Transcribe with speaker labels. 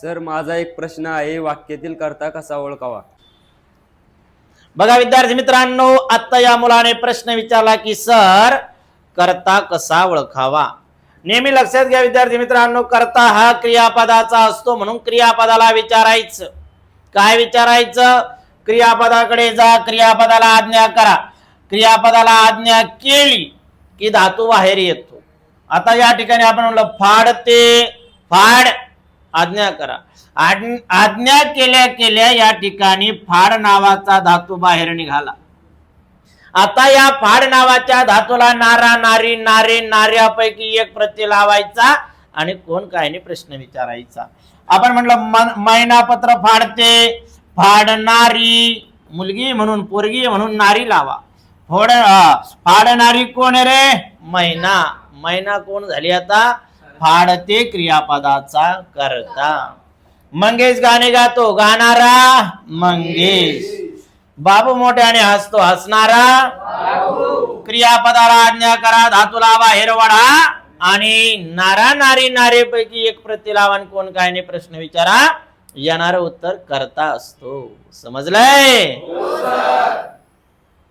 Speaker 1: Sir माझा एक प्रश्न आहे वाक्यातील करता कसा ओळखावा?
Speaker 2: बघा विद्यार्थी मित्रांनो आता या मुलाने प्रश्न विचारला की सर करता कसा ओळखावा? नेहमी लक्षात घ्या विद्यार्थी मित्रांनो करता हा क्रियापदाचा असतो म्हणून क्रियापदाला विचारायचं. काय विचारायचं? क्रियापदाकडे जा क्रियापदाला आज्ञा करा. क्रियापदाला आज्ञा केली की धातू बाहेर येतो. आता या ठिकाणी आपण म्हणलं फाडते फाड. आज्ञा करा. आज्ञा केल्या केल्या या ठिकाणी फाड नावाचा धातू बाहेर निघाला. आता या फाड नावाच्या धातूला नारा नारी नारे नार्यापैकी एक प्रत्यय लावायचा आणि कोण काय नाही प्रश्न विचारायचा. आपण म्हटलं मैनापत्र फाडते फाडणारी मुलगी म्हणून पोरगी म्हणून नारी लावा. फोड फाडणारी कोण रे? मैना. मैना कोण झाली आता? फाडते क्रियापदाचा करता. मंगेश गाणे गातो गाणारा मंगेश. बाबू मोठ्याने हसतो हसणारा क्रियापदाला आज्ञा करा धातू लावा वडा आणि नारा नारी नारेपैकी एक प्रतिलावान कोण काय नाही प्रश्न विचारा. येणार उत्तर करता असतो. समजलंय?